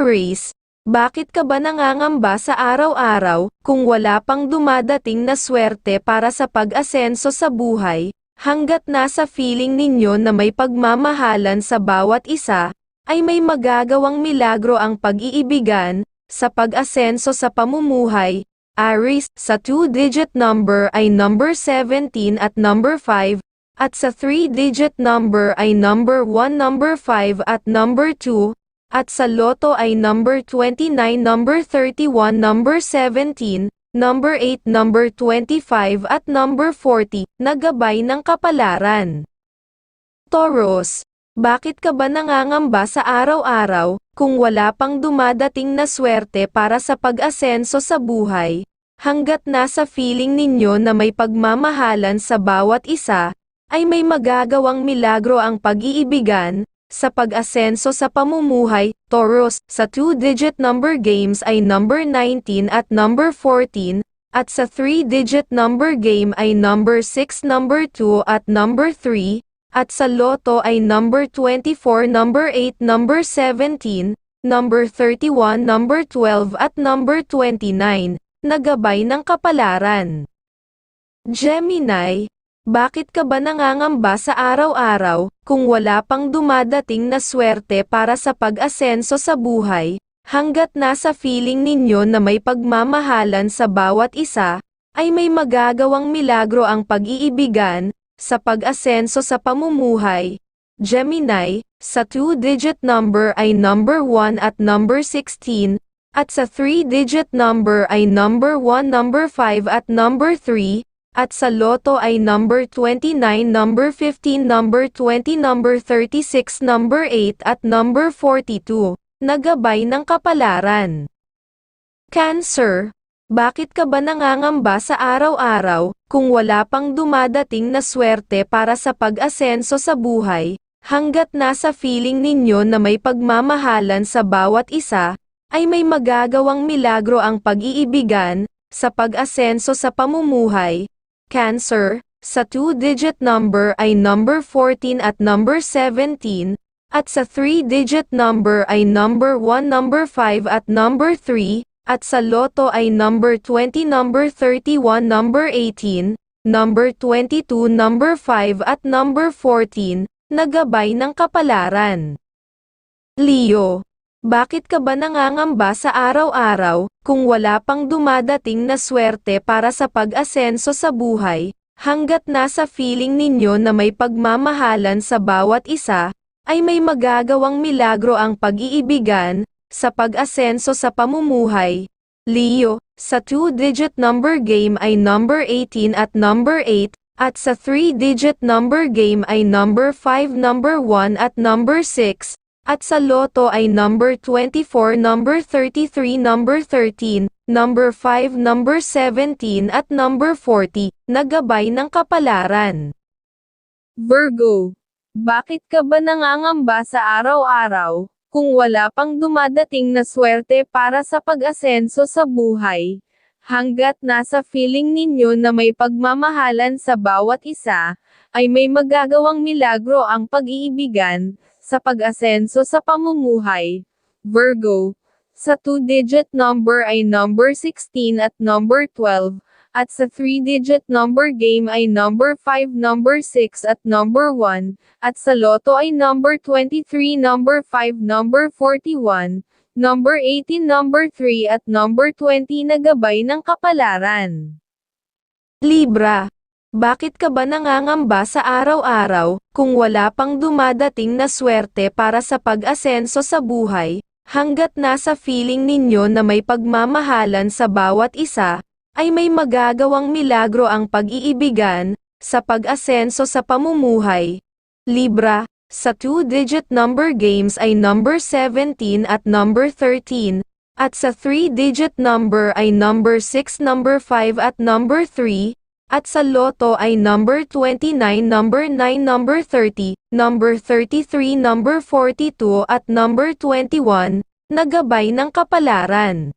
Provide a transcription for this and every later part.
Aries, bakit ka ba nangangamba sa araw-araw, kung wala pang dumadating na swerte para sa pag-asenso sa buhay, hanggat nasa feeling ninyo na may pagmamahalan sa bawat isa, ay may magagawang milagro ang pag-iibigan, sa pag-asenso sa pamumuhay, Aries, sa two-digit number ay number 17 at number 5, at sa three-digit number ay number 1, number 5 at number 2, at sa loto ay number 29, number 31, number 17, number 8, number 25 at number 40, na gabay ng kapalaran. Taurus, bakit ka ba nangangamba sa araw-araw, kung wala pang dumadating na swerte para sa pag-asenso sa buhay? Hanggat nasa feeling ninyo na may pagmamahalan sa bawat isa, ay may magagawang milagro ang pag-iibigan, sa pag-asenso sa pamumuhay, Taurus, sa two-digit number games ay number 19 at number 14, at sa three-digit number game ay number 6, number 2 at number 3, at sa loto ay number 24, number 8, number 17, number 31, number 12 at number 29, nagabay ng kapalaran. Gemini, bakit ka ba nangangamba sa araw-araw, kung wala pang dumadating na swerte para sa pag-asenso sa buhay, hanggat nasa feeling ninyo na may pagmamahalan sa bawat isa, ay may magagawang milagro ang pag-iibigan, sa pag-asenso sa pamumuhay. Gemini, sa two-digit number ay number 1 at number 16, at sa three-digit number ay number 1, number 5 at number 3, at sa loto ay number 29, number 15, number 20, number 36, number 8 at number 42, nagabay ng kapalaran. Cancer, bakit ka ba nangangamba sa araw-araw, kung wala pang dumadating na swerte para sa pag-asenso sa buhay, hanggat nasa feeling ninyo na may pagmamahalan sa bawat isa, ay may magagawang milagro ang pag-iibigan, sa pag-asenso sa pamumuhay, Cancer, sa two-digit number ay number 14 at number 17, at sa three-digit number ay number 1, number 5 at number 3, at sa loto ay number 20, number 31, number 18, number 22, number 5 at number 14, nagabay ng kapalaran. Leo, bakit ka ba nangangamba sa araw-araw, kung wala pang dumadating na swerte para sa pag-asenso sa buhay, hanggat nasa feeling ninyo na may pagmamahalan sa bawat isa, ay may magagawang milagro ang pag-iibigan, sa pag-asenso sa pamumuhay. Leo, sa two-digit number game ay number 18 at number 8, at sa three-digit number game ay number 5, number 1 at number 6, at sa loto ay number 24, number 33, number 13, number 5, number 17 at number 40, nagabay ng kapalaran. Virgo, bakit ka ba nangangamba sa araw-araw, kung wala pang dumadating na swerte para sa pag-asenso sa buhay? Hanggat nasa feeling ninyo na may pagmamahalan sa bawat isa, ay may magagawang milagro ang pag-iibigan, sa pag-asenso sa pamumuhay. Virgo, sa two-digit number ay number 16 at number 12, at sa three-digit number game ay number 5, number 6 at number 1, at sa loto ay number 23, number 5, number 41, number 18, number 3 at number 20 na gabay ng kapalaran. Libra bakit ka ba nangangamba sa araw-araw, kung wala pang dumadating na swerte para sa pag-asenso sa buhay, hanggat nasa feeling ninyo na may pagmamahalan sa bawat isa, ay may magagawang milagro ang pag-iibigan, sa pag-asenso sa pamumuhay. Libra, sa two-digit number games ay number 17 at number 13, at sa three-digit number ay number 6, number 5 at number 3, at sa loto ay number 29, number 9, number 30, number 33, number 42 at number 21, nagabay ng kapalaran.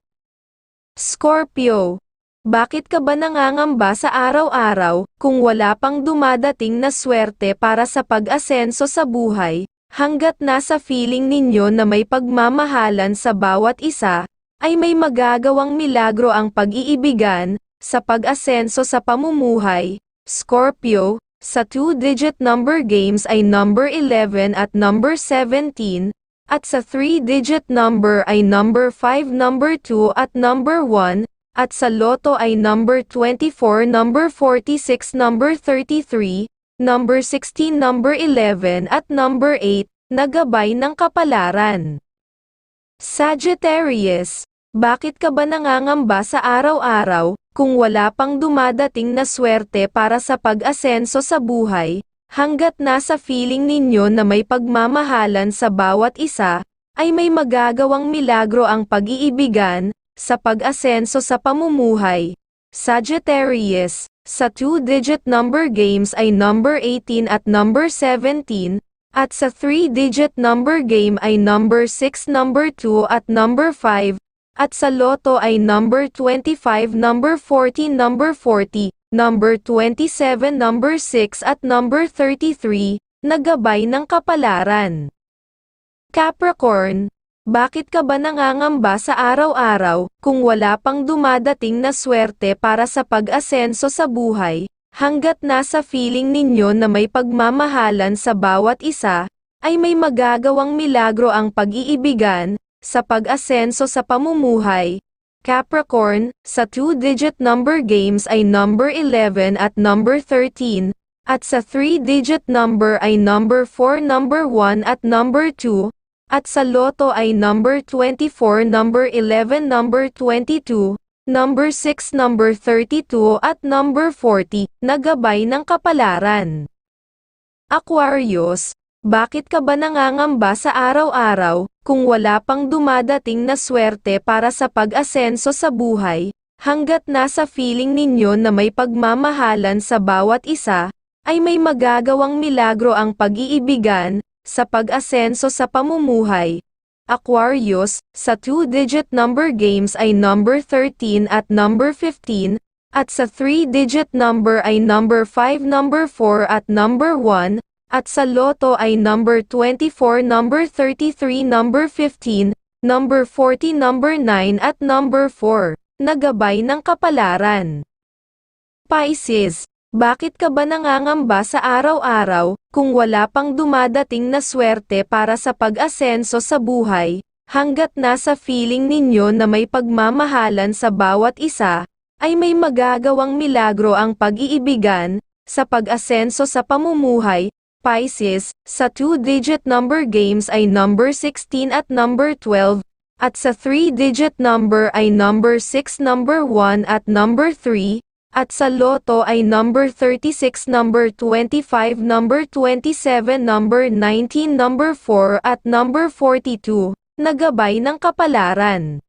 Scorpio, bakit ka ba nangangamba sa araw-araw, kung wala pang dumadating na swerte para sa pag-asenso sa buhay, hanggat nasa feeling ninyo na may pagmamahalan sa bawat isa, ay may magagawang milagro ang pag-iibigan, sa pag-asenso sa pamumuhay. Scorpio, sa two-digit number games ay number 11 at number 17, at sa three-digit number ay number 5, number 2 at number 1, at sa loto ay number 24, number 46, number 33, number 16, number 11 at number 8, na gabay ng kapalaran. Sagittarius, bakit ka ba nangangamba sa araw-araw, kung wala pang dumadating na swerte para sa pag-asenso sa buhay, hanggat nasa feeling ninyo na may pagmamahalan sa bawat isa, ay may magagawang milagro ang pag-iibigan, sa pag-asenso sa pamumuhay. Sagittarius, sa two-digit number games ay number 18 at number 17, at sa three-digit number game ay number 6, number 2 at number 5, at sa loto ay number 25, number 14, number 40, number 27, number 6 at number 33, nagabay ng kapalaran. Capricorn, bakit ka ba nangangamba sa araw-araw, kung wala pang dumadating na swerte para sa pag-asenso sa buhay, hanggat nasa feeling ninyo na may pagmamahalan sa bawat isa, ay may magagawang milagro ang pag-iibigan, sa pag-asenso sa pamumuhay. Capricorn, sa two-digit number games ay number 11 at number 13, at sa three-digit number ay number 4, number 1 at number 2, at sa loto ay number 24, number 11, number 22, number 6, number 32 at number 40, na gabay ng kapalaran. Aquarius, bakit ka ba nangangamba sa araw-araw, kung wala pang dumadating na swerte para sa pag-asenso sa buhay, hanggat nasa feeling ninyo na may pagmamahalan sa bawat isa, ay may magagawang milagro ang pag-iibigan, sa pag-asenso sa pamumuhay. Aquarius, sa two-digit number games ay number 13 at number 15, at sa three-digit number ay number 5, number 4 at number 1, at sa loto ay number 24, number 33, number 15, number 40, number 9 at number 4, nagabay ng kapalaran. Pisces, bakit ka ba nangangamba sa araw-araw, kung wala pang dumadating na swerte para sa pag-asenso sa buhay, hanggat nasa feeling ninyo na may pagmamahalan sa bawat isa, ay may magagawang milagro ang pag-iibigan, sa pag-asenso sa pamumuhay, Pisces, sa two-digit number games ay number 16 at number 12, at sa three-digit number ay number 6, number 1 at number 3, at sa loto ay number 36, number 25, number 27, number 19, number 4 at number 42, nagabay ng kapalaran.